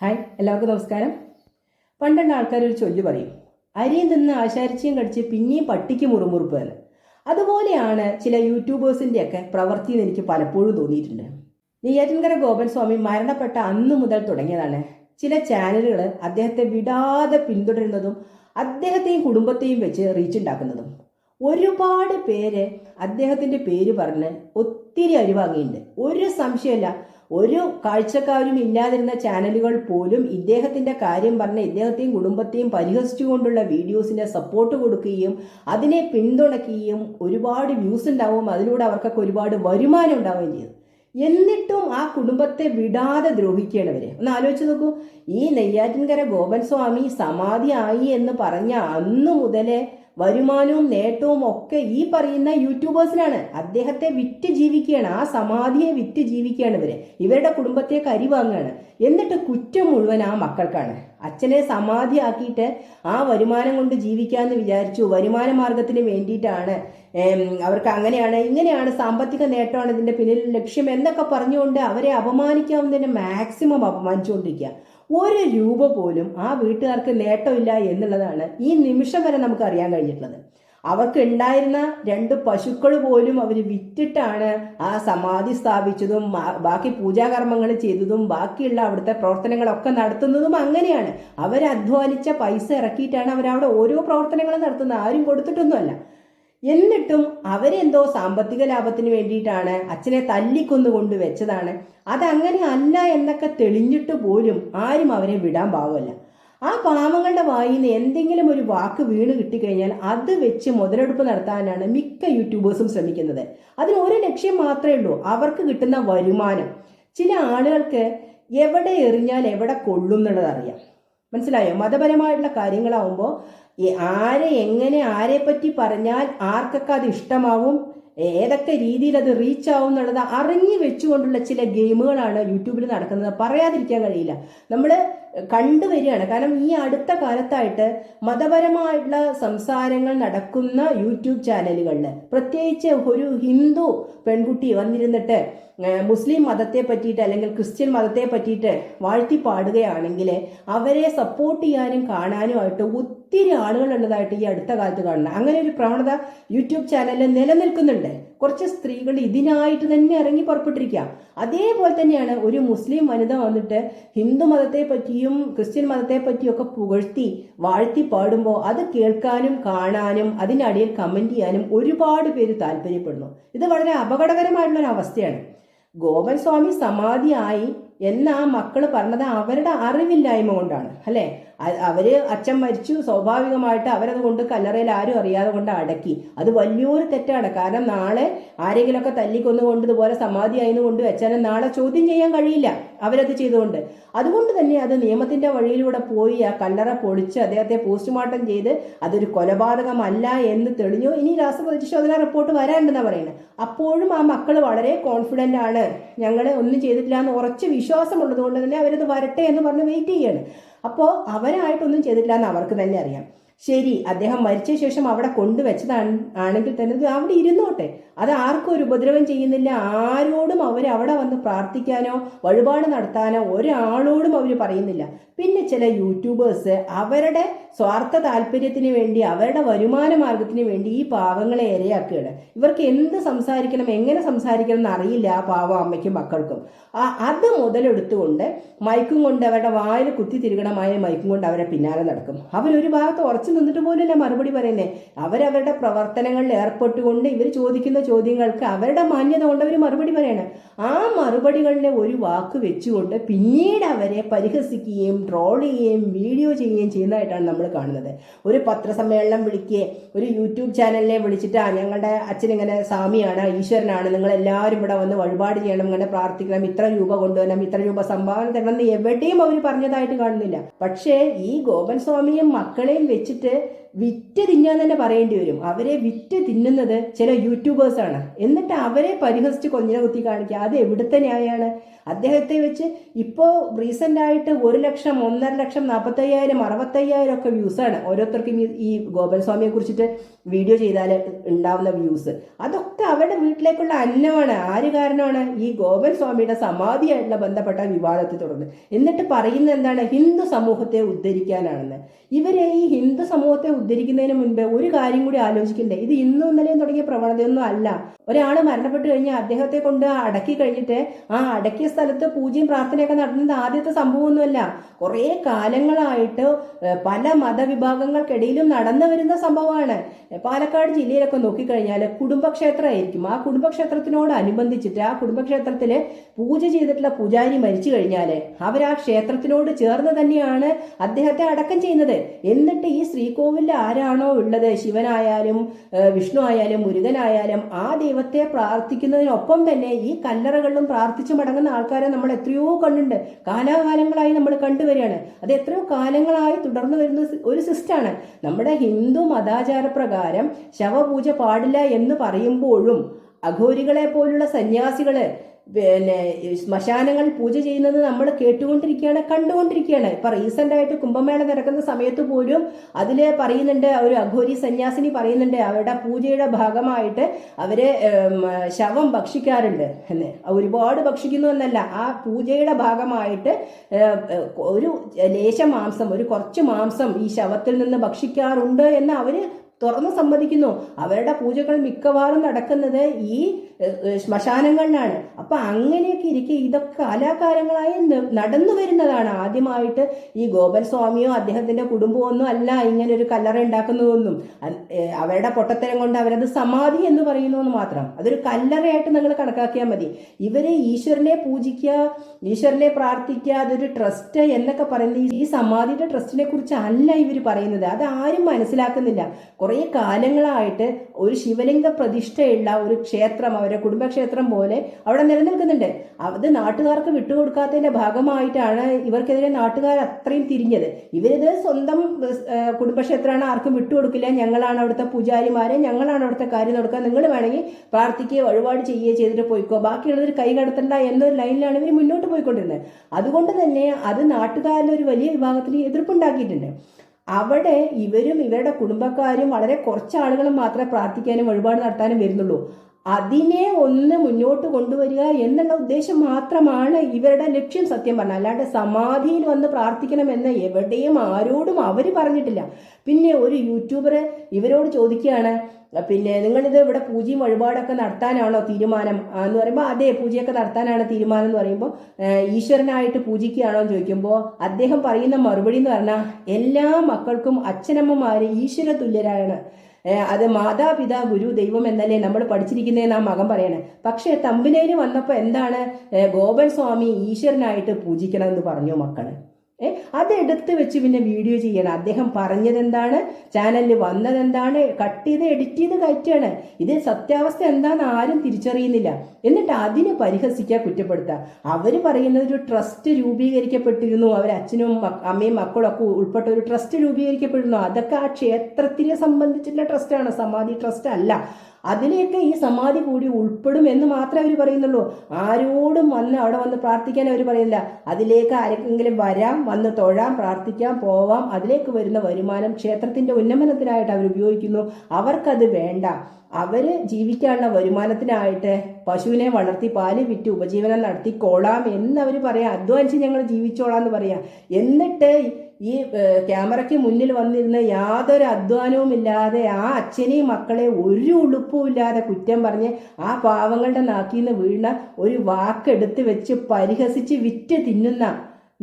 Hi എല്ലാവർക്കും നമസ്കാരം. പണ്ടുള്ള ആൾക്കാർ ഒരു ചൊല്ല് പറയും അരിയും തിന്ന് ആശാരിച്ചയും കടിച്ച് പിന്നെയും പട്ടിക്ക് മുറുമുറുപ്പ് എന്ന് അതുപോലെയാണ് ചില യൂട്യൂബേഴ്സിന്റെ ഒക്കെ പ്രവൃത്തി എന്ന് എനിക്ക് പലപ്പോഴും തോന്നിയിട്ടുണ്ട്. നെയ്യാറ്റിൻകര ഗോപൻ സ്വാമി മരണപ്പെട്ട അന്ന് മുതൽ തുടങ്ങിയതാണ് ചില ചാനലുകൾ അദ്ദേഹത്തെ വിടാതെ പിന്തുടരുന്നതും അദ്ദേഹത്തെയും കുടുംബത്തെയും വെച്ച് റീച്ച് ഉണ്ടാക്കുന്നതും. ഒരുപാട് പേര് അദ്ദേഹത്തിന്റെ പേര് പറഞ്ഞ് ഒത്തിരി അരിവാങ്ങിയിട്ടുണ്ട്. ഒരു സംശയമില്ല ഒരു കാഴ്ചക്കാരും ഇല്ലാതിരുന്ന ചാനലുകൾ പോലും ഇദ്ദേഹത്തിന്റെ കാര്യം പറഞ്ഞ് ഇദ്ദേഹത്തെയും കുടുംബത്തെയും പരിഹസിച്ചുകൊണ്ടുള്ള വീഡിയോസിനെ സപ്പോർട്ട് കൊടുക്കുകയും അതിനെ പിന്തുണയ്ക്കുകയും ഒരുപാട് വ്യൂസ് ഉണ്ടാവും അതിലൂടെ അവർക്കൊക്കെ ഒരുപാട് വരുമാനം ഉണ്ടാവുകയും ചെയ്തു. എന്നിട്ടും ആ കുടുംബത്തെ വിടാതെ ദ്രോഹിക്കുകയാണ് ഇവർ. ഒന്ന് ആലോചിച്ച് നോക്കൂ ഈ നെയ്യാറ്റിൻകര ഗോപൻ സ്വാമി സമാധി ആയി എന്ന് പറഞ്ഞ അന്നു മുതലേ വരുമാനവും നേട്ടവും ഒക്കെ ഈ പറയുന്ന യൂട്യൂബേഴ്സിനാണ്. അദ്ദേഹത്തെ വിറ്റ് ജീവിക്കുകയാണ് ആ സമാധിയെ വിറ്റ് ജീവിക്കുകയാണ് ഇവർ. ഇവരുടെ കുടുംബത്തെ കരി വാങ്ങുകയാണ് എന്നിട്ട് കുറ്റം മുഴുവൻ ആ മക്കൾക്കാണ്. അച്ഛനെ സമാധിയാക്കിയിട്ട് ആ വരുമാനം കൊണ്ട് ജീവിക്കാമെന്ന് വിചാരിച്ചു വരുമാന മാർഗത്തിന് വേണ്ടിയിട്ടാണ് അവർക്ക് അങ്ങനെയാണ് ഇങ്ങനെയാണ് സാമ്പത്തിക നേട്ടമാണ് ഇതിന്റെ പിന്നിൽ ലക്ഷ്യം എന്നൊക്കെ പറഞ്ഞുകൊണ്ട് അവരെ അപമാനിക്കാവുന്നതിന് മാക്സിമം അപമാനിച്ചുകൊണ്ടിരിക്കുക. ഒരു രൂപ പോലും ആ വീട്ടുകാർക്ക് നേട്ടമില്ല എന്നുള്ളതാണ് ഈ നിമിഷം വരെ നമുക്ക് അറിയാൻ കഴിഞ്ഞിട്ടുള്ളത്. അവർക്ക് ഉണ്ടായിരുന്ന രണ്ട് പശുക്കൾ പോലും അവർ വിറ്റിട്ടാണ് ആ സമാധി സ്ഥാപിച്ചതും ബാക്കി പൂജാകർമ്മങ്ങൾ ചെയ്തതും ബാക്കിയുള്ള അവിടുത്തെ പ്രവർത്തനങ്ങളൊക്കെ നടത്തുന്നതും അങ്ങനെയാണ്. അവർ അധ്വാനിച്ച പൈസ ഇറക്കിയിട്ടാണ് അവരവിടെ ഓരോ പ്രവർത്തനങ്ങളും നടത്തുന്നത്. ആരും കൊടുത്തിട്ടൊന്നുമല്ല. എന്നിട്ടും അവരെന്തോ സാമ്പത്തിക ലാഭത്തിന് വേണ്ടിയിട്ടാണ് അച്ഛനെ തല്ലിക്കൊന്നു കൊണ്ട് വെച്ചതാണ്. അതങ്ങനെ അല്ല എന്നൊക്കെ തെളിഞ്ഞിട്ട് പോലും ആരും അവരെ വിടാൻ പാവമല്ല ആ പാവങ്ങളുടെ വായിൽ നിന്ന് എന്തെങ്കിലും ഒരു വാക്ക് വീണ് കിട്ടിക്കഴിഞ്ഞാൽ അത് വെച്ച് മുതലെടുപ്പ് നടത്താനാണ് മിക്ക യൂട്യൂബേഴ്സും ശ്രമിക്കുന്നത്. അതിന് ഒരു ലക്ഷ്യം മാത്രമേ ഉള്ളൂ അവർക്ക് കിട്ടുന്ന വരുമാനം. ചില ആളുകൾക്ക് എവിടെ എറിഞ്ഞാൽ എവിടെ കൊള്ളും എന്നുള്ളത് അറിയാം. മനസ്സിലായോ? മതപരമായിട്ടുള്ള കാര്യങ്ങളാവുമ്പോൾ ആരെ എങ്ങനെ ആരെ പറ്റി പറഞ്ഞാൽ ആർക്കൊക്കെ അത് ഇഷ്ടമാവും? ഏതൊക്കെ രീതിയിൽ അത് റീച്ച് ആവും എന്നുള്ളത് അറിഞ്ഞു വെച്ചുകൊണ്ടുള്ള ചില ഗെയിമുകളാണ് യൂട്യൂബിൽ നടക്കുന്നത്. പറയാതിരിക്കാൻ കഴിയില്ല. നമ്മൾ കണ്ടുവരികയാണ് കാരണം ഈ അടുത്ത കാലത്തായിട്ട് മതപരമായിട്ടുള്ള സംസാരങ്ങൾ നടക്കുന്ന യൂട്യൂബ് ചാനലുകളിൽ പ്രത്യേകിച്ച് ഒരു ഹിന്ദു പെൺകുട്ടി വന്നിരുന്നിട്ട് മുസ്ലിം മതത്തെ പറ്റിയിട്ട് അല്ലെങ്കിൽ ക്രിസ്ത്യൻ മതത്തെ പറ്റിയിട്ട് വാഴ്ത്തി പാടുകയാണെങ്കിൽ അവരെ സപ്പോർട്ട് ചെയ്യാനും കാണാനുമായിട്ട് ഒത്തിരി ആളുകളുള്ളതായിട്ട് ഈ അടുത്ത കാലത്ത് കാണുന്നത്. അങ്ങനെ ഒരു പ്രവണത യൂട്യൂബ് ചാനലിൽ നിലനിൽക്കുന്നുണ്ട്. കുറച്ച് സ്ത്രീകൾ ഇതിനായിട്ട് തന്നെ ഇറങ്ങി പുറപ്പെട്ടിരിക്കുക. അതേപോലെ തന്നെയാണ് ഒരു മുസ്ലിം വനിത വന്നിട്ട് ഹിന്ദു മതത്തെ പറ്റിയും ക്രിസ്ത്യൻ മതത്തെ പറ്റിയും ഒക്കെ പുകഴ്ത്തി വാഴ്ത്തി പാടുമ്പോൾ അത് കേൾക്കാനും കാണാനും അതിനടിയിൽ കമന്റ് ചെയ്യാനും ഒരുപാട് പേര് താല്പര്യപ്പെടുന്നു. ഇത് വളരെ അപകടകരമായിട്ടുള്ള ഒരു അവസ്ഥയാണ്. ഗോപൻ സ്വാമി സമാധിയായി എന്നാ മക്കൾ പറഞ്ഞത് അവരുടെ അറിവില്ലായ്മ കൊണ്ടാണ്. അല്ലേ? അ- അവർ അച്ഛൻ മരിച്ചു. സ്വാഭാവികമായിട്ട് അവരത് കൊണ്ട് കല്ലറയിൽ ആരും അറിയാതെ കൊണ്ട് അടക്കി. അത് വലിയൊരു തെറ്റാണ്. കാരണം നാളെ ആരെങ്കിലുമൊക്കെ തല്ലിക്കൊന്നുകൊണ്ട് ഇതുപോലെ സമാധി ആയിരുന്നു കൊണ്ട് വെച്ചാൽ നാളെ ചോദ്യം ചെയ്യാൻ കഴിയില്ല അവരത് ചെയ്തുകൊണ്ട്. അതുകൊണ്ട് തന്നെ അത് നിയമത്തിന്റെ വഴിയിലൂടെ പോയി ആ കല്ലറ പൊളിച്ച് അദ്ദേഹത്തെ പോസ്റ്റ്മോർട്ടം ചെയ്ത് അതൊരു കൊലപാതകമല്ല എന്ന് തെളിഞ്ഞു. ഇനി രാസപരിശോധന റിപ്പോർട്ട് വരാനുണ്ടെന്നാണ് പറയുന്നത്. അപ്പോഴും ആ മക്കൾ വളരെ കോൺഫിഡന്റ് ആണ്. ഞങ്ങൾ ഒന്നും ചെയ്തിട്ടില്ല എന്ന് ഉറച്ച വിശ്വാസമുള്ളത് കൊണ്ട് തന്നെ അവരത് വരട്ടെ എന്ന് പറഞ്ഞ് വെയിറ്റ് ചെയ്യാണ്. അപ്പോൾ അവരായിട്ടൊന്നും ചെയ്തിട്ടില്ല എന്ന് അവർക്ക് തന്നെ അറിയാം. ശരി അദ്ദേഹം മരിച്ച ശേഷം അവിടെ കൊണ്ടുവച്ചതാണ് ആണെങ്കിൽ തന്നെ അവിടെ ഇരുന്നോട്ടെ. അത് ആർക്കും ഒരു ഉപദ്രവം ചെയ്യുന്നില്ല. ആരോടും അവർ അവിടെ വന്ന് പ്രാർത്ഥിക്കാനോ വഴിപാട് നടത്താനോ ഒരാളോടും അവർ പറയുന്നില്ല. പിന്നെ ചില യൂട്യൂബേഴ്സ് അവരുടെ സ്വാർത്ഥ താല്പര്യത്തിന് വേണ്ടി അവരുടെ വരുമാന മാർഗത്തിന് വേണ്ടി ഈ പാവങ്ങളെ ഇരയാക്കുകയാണ്. ഇവർക്ക് എന്ത് സംസാരിക്കണം എങ്ങനെ സംസാരിക്കണം എന്നറിയില്ല ആ പാവം അമ്മയ്ക്കും മക്കൾക്കും. അത് മുതലെടുത്തുകൊണ്ട് മൈക്കും കൊണ്ട് അവരുടെ വായിൽ കുത്തി തിരുകണമായ മൈക്കും കൊണ്ട് അവരെ പിന്നാലെ നടക്കും. അവരൊരു ഭാഗത്ത് ഉറച്ചു നിന്നിട്ട് പോലല്ല മറുപടി പറയുന്നത് അവരവരുടെ പ്രവർത്തനങ്ങളിൽ ഏർപ്പെട്ടുകൊണ്ട് ഇവർ ചോദിക്കുന്ന ചോദ്യങ്ങൾക്ക് അവരുടെ മാന്യത കൊണ്ട് അവർ മറുപടി പറയണം. ആ മറുപടികളിലെ ഒരു വാക്ക് വെച്ചുകൊണ്ട് പിന്നീട് അവരെ പരിഹസിക്കുകയും ട്രോൾ ചെയ്യുകയും വീഡിയോ ചെയ്യുകയും ചെയ്യുന്നതായിട്ടാണ് നമ്മൾ കാണുന്നത്. ഒരു പത്രസമ്മേളനം വിളിക്കുകയെ ഒരു യൂട്യൂബ് ചാനലിനെ വിളിച്ചിട്ട് "ആ, ഞങ്ങളുടെ അച്ഛൻ ഇങ്ങനെ സ്വാമിയാണ് ഈശ്വരനാണ് നിങ്ങൾ എല്ലാവരും ഇവിടെ വന്ന് വഴിപാട് ചെയ്യണം ഇങ്ങനെ പ്രാർത്ഥിക്കണം ഇത്ര രൂപ കൊണ്ടുവരണം ഇത്ര രൂപ സംഭാവന തരണം എന്ന് എവിടെയും അവർ പറഞ്ഞതായിട്ട് കാണുന്നില്ല. പക്ഷേ ഈ ഗോപൻ സ്വാമിയും മക്കളെയും വെച്ചിട്ട് വിറ്റ് തിന്നാൻ തന്നെ പറയേണ്ടി വരും. അവരെ വിറ്റ് തിന്നുന്നത് ചില യൂട്യൂബേഴ്സാണ് എന്നിട്ട് അവരെ പരിഹസിച്ച് കൊഞ്ഞിനെ കുത്തി കാണിക്കുക. അത് എവിടുത്തെ ന്യായമാണ്? അദ്ദേഹത്തെ വെച്ച് ഇപ്പോൾ റീസെന്റായിട്ട് ഒരു ലക്ഷം ഒന്നര ലക്ഷം നാൽപ്പത്തയ്യായിരം അറുപത്തയ്യായിരം ഒക്കെ വ്യൂസാണ് ഓരോരുത്തർക്കും ഈ- ഗോപൻ സ്വാമിയെ കുറിച്ചിട്ട് വീഡിയോ ചെയ്താൽ ഉണ്ടാവുന്ന വ്യൂസ് അതൊക്കെ അവരുടെ വീട്ടിലേക്കുള്ള അന്നമാണ്. ആര് കാരണമാണ്? ഈ ഗോപൻ സ്വാമിയുടെ സമാധിയായിട്ടുള്ള ബന്ധപ്പെട്ട വിവാദത്തെ തുടർന്ന്. എന്നിട്ട് പറയുന്നത് എന്താണ്? ഹിന്ദു സമൂഹത്തെ ഉദ്ധരിക്കാനാണെന്ന്. ഇവരെ ഈ ഹിന്ദു സമൂഹത്തെ ഉദ്ധരിക്കുന്നതിന് മുൻപ് ഒരു കാര്യം കൂടി ആലോചിക്കണ്ടേ? ഇത് ഇന്നും ഇന്നലെയും തുടങ്ങിയ പ്രവണതയൊന്നും അല്ല. ഒരാൾ മരണപ്പെട്ടു കഴിഞ്ഞാൽ അദ്ദേഹത്തെ കൊണ്ട് അടക്കി കഴിഞ്ഞിട്ട് ആ അടക്കിയ സ്ഥലത്ത് പൂജയും പ്രാർത്ഥനയൊക്കെ നടത്തുന്നത് ആദ്യത്തെ സംഭവമൊന്നുമല്ല. കുറേ കാലങ്ങളായിട്ട് പല മതവിഭാഗങ്ങൾക്കിടയിലും നടന്നു വരുന്ന സംഭവമാണ്. പാലക്കാട് ജില്ലയിലൊക്കെ നോക്കിക്കഴിഞ്ഞാൽ കുടുംബക്ഷേത്രമായിരിക്കും. ആ കുടുംബക്ഷേത്രത്തിനോട് അനുബന്ധിച്ചിട്ട് ആ കുടുംബക്ഷേത്രത്തിൽ പൂജ ചെയ്തിട്ടുള്ള പൂജാരി മരിച്ചു കഴിഞ്ഞാൽ അവർ ആ ക്ഷേത്രത്തിനോട് ചേർന്ന് തന്നെയാണ് അദ്ദേഹത്തെ അടക്കം ചെയ്യുന്നത്. എന്നിട്ട് ഈ ശ്രീകോവിലിൽ ആരാണോ ഉള്ളത്? ശിവനായാലും വിഷ്ണു ആയാലും മുരുകനായാലും ആ ദൈവത്തെ പ്രാർത്ഥിക്കുന്നതിനൊപ്പം തന്നെ ഈ കല്ലറകളിലും പ്രാർത്ഥിച്ചു മടങ്ങുന്ന ആൾക്കാരെ നമ്മൾ എത്രയോ കണ്ടുണ്ട് കാലാകാലങ്ങളായി നമ്മൾ കണ്ടുവരികയാണ്. അത് എത്രയോ കാലങ്ങളായി തുടർന്നു വരുന്ന ഒരു സിസ്റ്റാണ് നമ്മുടെ ഹിന്ദു മതാചാര പ്രകാരം ശവപൂജ പാടില്ല എന്ന് പറയുമ്പോഴും അഘോരികളെ പോലുള്ള സന്യാസികൾ പിന്നെ ശ്മശാനങ്ങൾ പൂജ ചെയ്യുന്നത് നമ്മൾ കേട്ടുകൊണ്ടിരിക്കുകയാണ് കണ്ടുകൊണ്ടിരിക്കുകയാണ്. ഇപ്പൊ റീസെന്റ് ആയിട്ട് കുംഭമേള നടക്കുന്ന സമയത്ത് പോലും അതിൽ പറയുന്നുണ്ട് ഒരു അഘോരി സന്യാസിനി പറയുന്നുണ്ട് അവരുടെ പൂജയുടെ ഭാഗമായിട്ട് അവർ ശവം ഭക്ഷിക്കാറുണ്ട് എന്ന്. ഒരുപാട് ഭക്ഷിക്കുന്നു എന്നല്ല ആ പൂജയുടെ ഭാഗമായിട്ട് ഒരു ലേശ മാംസം ഒരു കുറച്ച് മാംസം ഈ ശവത്തിൽ നിന്ന് ഭക്ഷിക്കാറുണ്ട് എന്ന് അവർ തുറന്ന് സമ്മതിക്കുന്നു. അവരുടെ പൂജകൾ മിക്കവാറും നടക്കുന്നത് ഈ ശ്മശാനങ്ങളിലാണ്. അപ്പൊ അങ്ങനെയൊക്കെ ഇരിക്കെ ഇതൊക്കെ കലാകാരങ്ങളായി നടന്നു വരുന്നതാണ് ആദ്യമായിട്ട് ഈ ഗോപൻ സ്വാമിയോ അദ്ദേഹത്തിന്റെ കുടുംബമോ ഒന്നും അല്ല ഇങ്ങനെ ഒരു കല്ലറ ഉണ്ടാക്കുന്നതൊന്നും. അവരുടെ പൊട്ടത്തരം കൊണ്ട് അവരത് സമാധി എന്ന് പറയുന്നു മാത്രം. അതൊരു കല്ലറയായിട്ട് നിങ്ങൾ കണക്കാക്കിയാൽ മതി. ഇവരെ ഈശ്വരനെ പൂജിക്കുക ഈശ്വരനെ പ്രാർത്ഥിക്കുക അതൊരു ട്രസ്റ്റ് എന്നൊക്കെ പറയുന്നത് ഈ സമാധിയുടെ ട്രസ്റ്റിനെ കുറിച്ച് അല്ല ഇവർ പറയുന്നത്. അത് ആരും മനസ്സിലാക്കുന്നില്ല. കുറേ കാലങ്ങളായിട്ട് ഒരു ശിവലിംഗ പ്രതിഷ്ഠയുള്ള ഒരു ക്ഷേത്രം അവരെ കുടുംബക്ഷേത്രം പോലെ അവിടെ നിലനിൽക്കുന്നുണ്ട്. അത് നാട്ടുകാർക്ക് വിട്ടുകൊടുക്കാത്തതിന്റെ ഭാഗമായിട്ടാണ് ഇവർക്കെതിരെ നാട്ടുകാർ അത്രയും തിരിഞ്ഞത്. ഇവരിത് സ്വന്തം കുടുംബക്ഷേത്രമാണ് ആർക്കും വിട്ടുകൊടുക്കില്ല. ഞങ്ങളാണ് അവിടുത്തെ പൂജാരിമാരെ. ഞങ്ങളാണ് അവിടുത്തെ കാര്യം നടക്കുക. നിങ്ങൾ വേണമെങ്കിൽ പ്രാർത്ഥിക്കുകയോ വഴിപാട് ചെയ്യുകയോ ചെയ്തിട്ട് പോയിക്കോ. ബാക്കിയുള്ളവർ കൈ കടത്തണ്ട എന്നൊരു ലൈനിലാണ് ഇവർ മുന്നോട്ട് പോയിക്കൊണ്ടിരുന്നത്. അതുകൊണ്ട് തന്നെ അത് നാട്ടുകാരിൽ ഒരു വലിയ വിഭാഗത്തിന് എതിർപ്പുണ്ടാക്കിയിട്ടുണ്ട്. അവിടെ ഇവരും ഇവരുടെ കുടുംബക്കാരും വളരെ കുറച്ച് ആളുകൾ മാത്രമേ പ്രാർത്ഥിക്കാനും വഴിപാട് നടത്താനും വരുന്നുള്ളൂ. അതിനെ ഒന്ന് മുന്നോട്ട് കൊണ്ടുവരിക എന്നുള്ള ഉദ്ദേശം മാത്രമാണ് ഇവരുടെ ലക്ഷ്യം സത്യം പറഞ്ഞാൽ. അല്ലാണ്ട് സമാധിയിൽ വന്ന് പ്രാർത്ഥിക്കണമെന്ന് എവിടെയും ആരോടും അവർ പറഞ്ഞിട്ടില്ല. പിന്നെ ഒരു യൂട്യൂബർ ഇവരോട് ചോദിക്കുകയാണ് പിന്നെ നിങ്ങളിത് ഇവിടെ പൂജയും വഴിപാടൊക്കെ നടത്താനാണോ തീരുമാനം? എന്ന് പറയുമ്പോൾ അതെ പൂജയൊക്കെ നടത്താനാണ് തീരുമാനം എന്ന് പറയുമ്പോൾ ഈശ്വരനായിട്ട് പൂജിക്കുകയാണോ? എന്ന് ചോദിക്കുമ്പോൾ അദ്ദേഹം പറയുന്ന മറുപടി എന്ന് പറഞ്ഞാൽ എല്ലാ മക്കൾക്കും അച്ഛനമ്മമാര് ഈശ്വര തുല്യരാണ് അത് മാതാപിതാ ഗുരു ദൈവം എന്നല്ലേ നമ്മൾ പഠിച്ചിരിക്കുന്നതെന്ന് ആ മകൻ പറയണേ. പക്ഷേ തമ്പിനേര് വന്നപ്പോൾ എന്താണ്? ഗോപൻ സ്വാമി ഈശ്വരനായിട്ട് പൂജിക്കണം എന്ന് പറഞ്ഞു മക്കൾ. അതെടുത്ത് വെച്ച് പിന്നെ വീഡിയോ ചെയ്യണം. അദ്ദേഹം പറഞ്ഞതെന്താണ്? ചാനലിൽ വന്നതെന്താണ്? കട്ട് ചെയ്ത് എഡിറ്റ് ചെയ്ത് കയറ്റുകയാണ്. ഇത് സത്യാവസ്ഥ എന്താണെന്ന് ആരും തിരിച്ചറിയുന്നില്ല. എന്നിട്ട് അതിനെ പരിഹസിക്കുക കുറ്റപ്പെടുത്തുക. അവർ പറയുന്നത് ഒരു ട്രസ്റ്റ് രൂപീകരിക്കപ്പെട്ടിരുന്നു. അവർ അച്ഛനും അമ്മയും മക്കളും ഒക്കെ ഉൾപ്പെട്ട ഒരു ട്രസ്റ്റ് രൂപീകരിക്കപ്പെടുന്നു അതൊക്കെ ആ ക്ഷേത്രത്തിനെ സംബന്ധിച്ചിട്ടുള്ള ട്രസ്റ്റാണ് സമാധി ട്രസ്റ്റ് അല്ല. അതിലേക്ക് ഈ സമാധി കൂടി ഉൾപ്പെടും എന്ന് മാത്രമേ അവർ പറയുന്നുള്ളൂ. ആരോടും വന്ന് അവിടെ വന്ന് പ്രാർത്ഥിക്കാൻ അവർ പറയുന്നില്ല. അതിലേക്ക് ആരെങ്കിലും വരാം വന്ന് തൊഴാം പ്രാർത്ഥിക്കാം പോവാം അതിലേക്ക് വരുന്ന വരുമാനം ക്ഷേത്രത്തിന്റെ ഉന്നമനത്തിനായിട്ട് അവർ ഉപയോഗിക്കുന്നു. അവർക്കത് വേണ്ട. അവർ ജീവിക്കാനുള്ള വരുമാനത്തിനായിട്ട് പശുവിനെ വളർത്തി പാൽ വിറ്റ് ഉപജീവനം നടത്തിക്കോളാം എന്നവർ പറയാം. അധ്വാനിച്ച് ഞങ്ങൾ ജീവിച്ചോളാം എന്ന് പറയാം. എന്നിട്ട് ഈ ക്യാമറയ്ക്ക് മുന്നിൽ വന്നിരുന്ന യാതൊരു അധ്വാനവും ഇല്ലാതെ ആ അച്ഛനെയും മക്കളെ ഒരു ഉളുപ്പും ഇല്ലാതെ കുറ്റം പറഞ്ഞ് ആ പാവങ്ങളുടെ നാക്കിൽ നിന്ന് വീണ ഒരു വാക്കെടുത്ത് വെച്ച് പരിഹസിച്ച് വിറ്റ് തിന്നുന്ന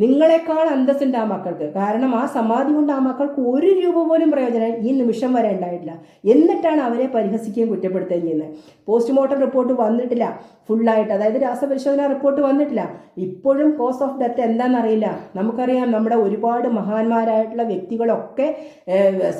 നിങ്ങളെക്കാൾ അന്തസ്സുണ്ട് ആ മക്കൾക്ക്. കാരണം ആ സമാധി കൊണ്ട് ആ മക്കൾക്ക് ഒരു രൂപ പോലും പ്രയോജനം ഈ നിമിഷം വരെ ഉണ്ടായിട്ടില്ല. എന്നിട്ടാണ് അവരെ പരിഹസിക്കുകയും കുറ്റപ്പെടുത്തുകയും ചെയ്യുന്നത്. പോസ്റ്റ്മോർട്ടം റിപ്പോർട്ട് വന്നിട്ടില്ല. ഫുള്ളായിട്ട് അതായത് രാസപരിശോധന റിപ്പോർട്ട് വന്നിട്ടില്ല. ഇപ്പോഴും കോസ് ഓഫ് ഡെത്ത് എന്താണെന്നറിയില്ല. നമുക്കറിയാം നമ്മുടെ ഒരുപാട് മഹാന്മാരായിട്ടുള്ള വ്യക്തികളൊക്കെ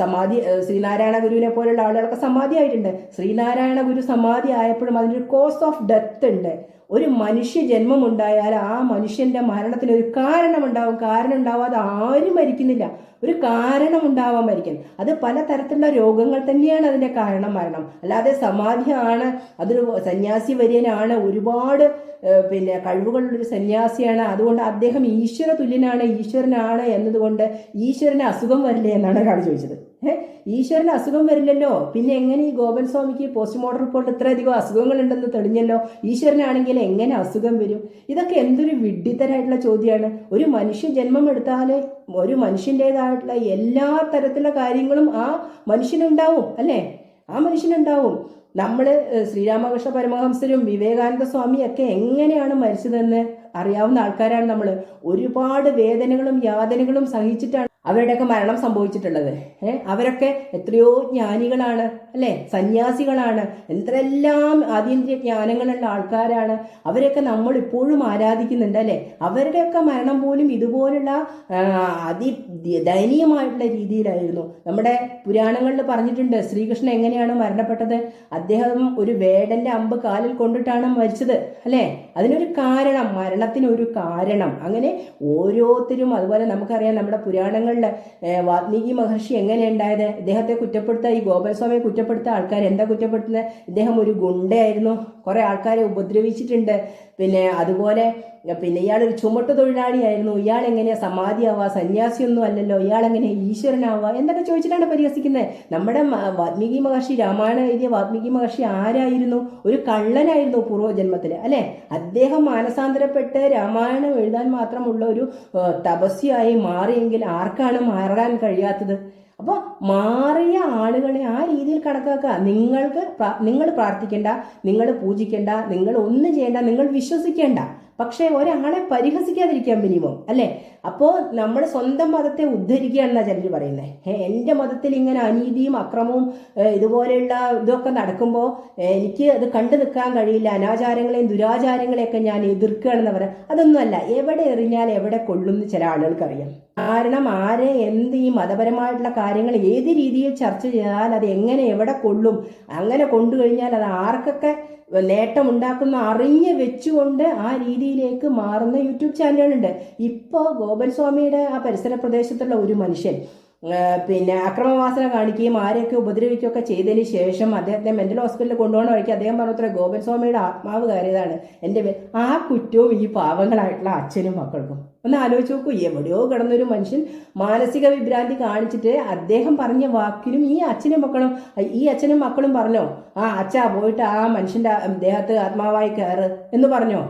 സമാധി ശ്രീനാരായണ ഗുരുവിനെ പോലുള്ള ആളുകളൊക്കെ സമാധി ആയിട്ടുണ്ട് ശ്രീനാരായണ ഗുരു സമാധി ആയപ്പോഴും അതിനൊരു കോസ് ഓഫ് ഡെത്ത് ഉണ്ട്. ഒരു മനുഷ്യ ജന്മമുണ്ടായാൽ ആ മനുഷ്യന്റെ മരണത്തിന് ഒരു കാരണമുണ്ടാവും. കാരണം ഉണ്ടാവാതെ ആരും മരിക്കുന്നില്ല. ഒരു കാരണം ഉണ്ടാവാൻ മരിക്കും. അത് പലതരത്തിലുള്ള രോഗങ്ങൾ തന്നെയാണ് അതിന്റെ കാരണം മരണം. അല്ലാതെ സമാധിയാണ് അതൊരു സന്യാസി വര്യനാണ് ഒരുപാട് പിന്നെ കഴിവുകളുള്ളൊരു സന്യാസിയാണ്. അതുകൊണ്ട് അദ്ദേഹം ഈശ്വര തുല്യനാണ് ഈശ്വരനാണ് എന്നതുകൊണ്ട് ഈശ്വരന് അസുഖം വരില്ലേ എന്നാണ് ഒരാൾ ചോദിച്ചത്. ഈശ്വരന് അസുഖം വരില്ലല്ലോ. പിന്നെ എങ്ങനെ ഈ ഗോപൻ സ്വാമിക്ക് പോസ്റ്റ്മോർട്ടം റിപ്പോർട്ട് ഇത്രയധികം അസുഖങ്ങൾ ഉണ്ടെന്ന് തെളിഞ്ഞല്ലോ? ഈശ്വരനാണെങ്കിൽ എങ്ങനെ അസുഖം വരും? ഇതൊക്കെ എന്തൊരു വിഡ്ഢിത്തരായിട്ടുള്ള ചോദ്യമാണ് ഒരു മനുഷ്യ ജന്മം എടുത്താലേ ഒരു മനുഷ്യന്റെതായിട്ടുള്ള എല്ലാ തരത്തിലുള്ള കാര്യങ്ങളും ആ മനുഷ്യനുണ്ടാവും അല്ലേ? ആ മനുഷ്യനുണ്ടാവും. നമ്മൾ ശ്രീരാമകൃഷ്ണ പരമഹംസരും വിവേകാനന്ദ സ്വാമിയൊക്കെ എങ്ങനെയാണ് മരിച്ചതെന്ന് അറിയാവുന്ന ആൾക്കാരാണ് നമ്മൾ ഒരുപാട് വേദനകളും യാതനകളും സഹിച്ചിട്ടാണ് അവരുടെയൊക്കെ മരണം സംഭവിച്ചിട്ടുള്ളത്. അവരൊക്കെ എത്രയോ ജ്ഞാനികളാണ് അല്ലേ? സന്യാസികളാണ്. എന്തെല്ലാം അതീന്ദ്രിയ ജ്ഞാനങ്ങളുള്ള ആൾക്കാരാണ്. അവരൊക്കെ നമ്മൾ ഇപ്പോഴും ആരാധിക്കുന്നുണ്ട് അല്ലേ? അവരുടെയൊക്കെ മരണം പോലും ഇതുപോലുള്ള അതി ദയനീയമായിട്ടുള്ള രീതിയിലായിരുന്നു. നമ്മുടെ പുരാണങ്ങളിൽ പറഞ്ഞിട്ടുണ്ട് ശ്രീകൃഷ്ണൻ എങ്ങനെയാണ് മരണപ്പെട്ടത്? അദ്ദേഹം ഒരു വേടന്റെ അമ്പ് കാലിൽ കൊണ്ടിട്ടാണ് മരിച്ചത് അല്ലേ? അതിനൊരു കാരണം മരണത്തിനൊരു കാരണം. അങ്ങനെ ഓരോരുത്തരും അതുപോലെ നമുക്കറിയാം നമ്മുടെ പുരാണങ്ങളിൽ വാത്മീകി മഹർഷി എങ്ങനെയുണ്ടായത്? ഇദ്ദേഹത്തെ കുറ്റപ്പെടുത്ത ഈ ഗോപാലസ്വാമിയെ കുറ്റപ്പെടുത്ത ആൾക്കാർ എന്താ കുറ്റപ്പെടുത്തുന്നത് ഇദ്ദേഹം ഒരു ഗുണ്ടയായിരുന്നു. കുറേ ആൾക്കാരെ ഉപദ്രവിച്ചിട്ടുണ്ട്. പിന്നെ അതുപോലെ പിന്നെ ഇയാൾ ഒരു ചുമട്ട് തൊഴിലാളിയായിരുന്നു. ഇയാൾ എങ്ങനെയാ സമാധിയാവാ സന്യാസിയൊന്നും അല്ലല്ലോ ഇയാൾ എങ്ങനെ ഈശ്വരനാവുക എന്നൊക്കെ ചോദിച്ചിട്ടാണ് പരിഹസിക്കുന്നത് നമ്മുടെ വാത്മീകി മഹർഷി രാമായണ എഴുതിയ വാത്മീകി മഹർഷി ആരായിരുന്നു? ഒരു കള്ളനായിരുന്നു പൂർവജന്മത്തിൽ അല്ലെ? അദ്ദേഹം മാനസാന്തരപ്പെട്ട് രാമായണം എഴുതാൻ മാത്രമുള്ള ഒരു തപസ്യായി മാറിയെങ്കിൽ ആർക്കാണ് മാറാൻ കഴിയാത്തത്? അപ്പോൾ മാറിയ ആളുകളെ ആ രീതിയിൽ കണക്കാക്കുക. നിങ്ങൾക്ക് നിങ്ങൾ പ്രാർത്ഥിക്കേണ്ട നിങ്ങൾ പൂജിക്കേണ്ട നിങ്ങൾ ഒന്നും ചെയ്യേണ്ട നിങ്ങൾ വിശ്വസിക്കേണ്ട. പക്ഷേ ഒരാളെ പരിഹസിക്കാതിരിക്കാൻ മിനിമം അല്ലേ? അപ്പോൾ നമ്മൾ സ്വന്തം മതത്തെ ഉദ്ധരിക്കുകയാണെന്നാണ് ചിലർ പറയുന്നത്. എന്റെ മതത്തിൽ ഇങ്ങനെ അനീതിയും അക്രമവും ഇതുപോലെയുള്ള ഇതൊക്കെ നടക്കുമ്പോൾ എനിക്ക് അത് കണ്ടു നിൽക്കാൻ കഴിയില്ല. അനാചാരങ്ങളെയും ദുരാചാരങ്ങളെയൊക്കെ ഞാൻ എതിർക്കുകയാണെന്ന് പറയാം. അതൊന്നുമല്ല എവിടെ എറിഞ്ഞാൽ എവിടെ കൊള്ളുമെന്ന് ചില ആളുകൾക്കറിയാം. കാരണം ആരെ എന്ത് ഈ മതപരമായിട്ടുള്ള കാര്യങ്ങൾ ഏത് രീതിയിൽ ചർച്ച ചെയ്താൽ അത് എങ്ങനെ എവിടെ കൊള്ളും? അങ്ങനെ കൊണ്ടുകഴിഞ്ഞാൽ അത് ആർക്കൊക്കെ നേട്ടമുണ്ടാക്കുന്ന അറിഞ്ഞ് വെച്ചുകൊണ്ട് ആ രീതിയിലേക്ക് മാറുന്ന യൂട്യൂബ് ചാനലുകളുണ്ട്. ഇപ്പോൾ ഗോപൻ സ്വാമിയുടെ ആ പരിസര പ്രദേശത്തുള്ള ഒരു മനുഷ്യൻ പിന്നെ അക്രമവാസന കാണിക്കുകയും ആരെയൊക്കെ ഉപദ്രവിക്കുകയൊക്കെ ചെയ്തതിന് ശേഷം അദ്ദേഹത്തെ മെന്റൽ ഹോസ്പിറ്റലിൽ കൊണ്ടുപോകണ വഴിക്ക് അദ്ദേഹം പറഞ്ഞത്ര ഗോപൻ സ്വാമിയുടെ ആത്മാവ് കയറിയതാണ്. എന്റെ ആ കുറ്റവും ഈ പാവങ്ങളായിട്ടുള്ള അച്ഛനും മക്കൾക്കും. ഒന്ന് ആലോചിച്ച് നോക്കൂ എവിടെയോ കിടന്നൊരു മനുഷ്യൻ മാനസിക വിഭ്രാന്തി കാണിച്ചിട്ട് അദ്ദേഹം പറഞ്ഞ വാക്കിനും ഈ അച്ഛനും മക്കളും ഈ അച്ഛനും മക്കളും പറഞ്ഞോ ആ അച്ഛാ പോയിട്ട് ആ മനുഷ്യന്റെ ദേഹത്ത് ആത്മാവായി കയറ് എന്ന് പറഞ്ഞോ?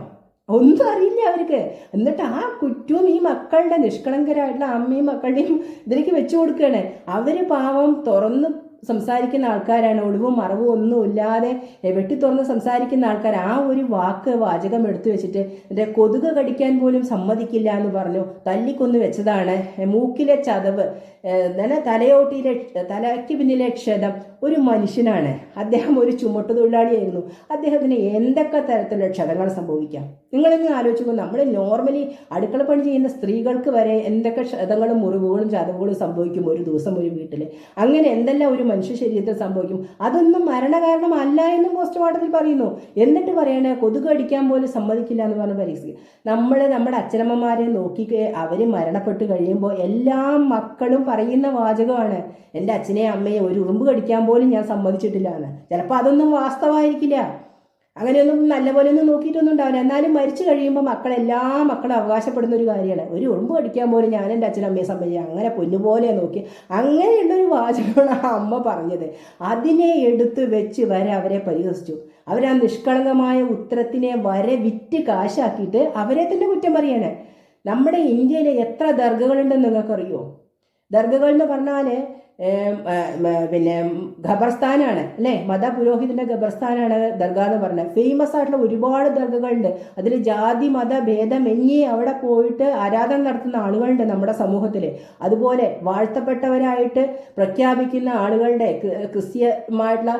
ഒന്നും അറിയില്ല അവർക്ക്. എന്നിട്ട് ആ കുറ്റവും ഈ മക്കളുടെ നിഷ്കളങ്കരായിട്ടുള്ള അമ്മയും മക്കളുടെയും ഇതിലേക്ക് വെച്ചു കൊടുക്കുകയാണ്. അവർ പാവം തുറന്ന് സംസാരിക്കുന്ന ആൾക്കാരാണ്. ഒളിവും മറവും ഒന്നും ഇല്ലാതെ എ, വെട്ടി തുറന്ന് സംസാരിക്കുന്ന ആൾക്കാർ. ആ ഒരു വാക്ക് വാചകം എടുത്തു വെച്ചിട്ട് എന്റെ കൊതുക് കടിക്കാൻ പോലും സമ്മതിക്കില്ല എന്ന് പറഞ്ഞു തല്ലിക്കൊന്ന് വെച്ചതാണ്. മൂക്കിലെ ചതവ് തലയോട്ടിയിലെ തലയ്ക്ക് പിന്നിലെ ക്ഷതം ഒരു മനുഷ്യനാണ്. അദ്ദേഹം ഒരു ചുമട്ട് തൊഴിലാളിയായിരുന്നു. അദ്ദേഹത്തിന് എന്തൊക്കെ തരത്തിലുള്ള ക്ഷതങ്ങൾ സംഭവിക്കാം? നിങ്ങളിന്ന് ആലോചിക്കും നമ്മൾ നോർമലി അടുക്കള പണി ചെയ്യുന്ന സ്ത്രീകൾക്ക് വരെ എന്തൊക്കെ ക്ഷതങ്ങളും മുറിവുകളും ചതവുകളും സംഭവിക്കും ഒരു ദിവസം ഒരു വീട്ടിൽ അങ്ങനെ എന്തെല്ലാം ഒരു മനുഷ്യ ശരീരത്തിൽ സംഭവിക്കും? അതൊന്നും മരണകാരണമല്ല എന്നും പോസ്റ്റ്മോർട്ടത്തിൽ പറയുന്നു. എന്നിട്ട് പറയണേ കൊതുക് അടിക്കാൻ പോലും സമ്മതിക്കില്ല എന്ന് പറഞ്ഞ പരീക്ഷ നമ്മൾ നമ്മുടെ അച്ഛനമ്മമാരെ നോക്കി അവർ മരണപ്പെട്ട് കഴിയുമ്പോൾ എല്ലാ മക്കളും പറയുന്ന വാചകമാണ്. എന്റെ അച്ഛനെയും അമ്മയെ ഒരു ഉറുമ്പ് കടിക്കാൻ പോലും ഞാൻ സമ്മതിച്ചിട്ടില്ല എന്ന് ചിലപ്പോൾ അതൊന്നും വാസ്തവമായിരിക്കില്ല അങ്ങനെയൊന്നും നല്ലപോലെ ഒന്നും നോക്കിയിട്ടൊന്നും ഉണ്ടാവില്ല. എന്നാലും മരിച്ചു കഴിയുമ്പോൾ മക്കൾ എല്ലാ മക്കളും അവകാശപ്പെടുന്ന ഒരു കാര്യമാണ്. ഒരു ഉറുമ്പ് കടിക്കാൻ പോലും ഞാൻ എന്റെ അച്ഛനും അമ്മയെ സംബന്ധിച്ച് അങ്ങനെ പൊന്നുപോലെ നോക്കി അങ്ങനെയുള്ളൊരു വാചകമാണ് ആ അമ്മ പറഞ്ഞത്. അതിനെ എടുത്ത് വെച്ച് വരെ അവരെ പരിഹസിച്ചു. അവരാ നിഷ്കളങ്കമായ ഉത്തരത്തിനെ വരെ വിറ്റ് കാശാക്കിയിട്ട് അവരെ തന്നെ കുറ്റം പറയാണ്. നമ്മുടെ ഇന്ത്യയിൽ എത്ര ദർഗകളുണ്ടെന്ന് നിങ്ങൾക്കറിയോ? ദർഗകൾ എന്ന് പറഞ്ഞാൽ പിന്നെ ഖബർസ്ഥാനാണ് അല്ലേ? മതപുരോഹിതന്റെ ഖബർസ്ഥാനാണ് ദർഗ എന്ന് പറഞ്ഞത് ഫേമസ് ആയിട്ടുള്ള ഒരുപാട് ദർഗകളുണ്ട്. അതിൽ ജാതി മത ഭേദമന്യേ അവിടെ പോയിട്ട് ആരാധന നടത്തുന്ന ആളുകളുണ്ട് നമ്മുടെ സമൂഹത്തിൽ അതുപോലെ വാഴ്ത്തപ്പെട്ടവരായിട്ട് പ്രഖ്യാപിക്കുന്ന ആളുകളുടെ ക്രി- ക്രിസ്ത്യമായിട്ടുള്ള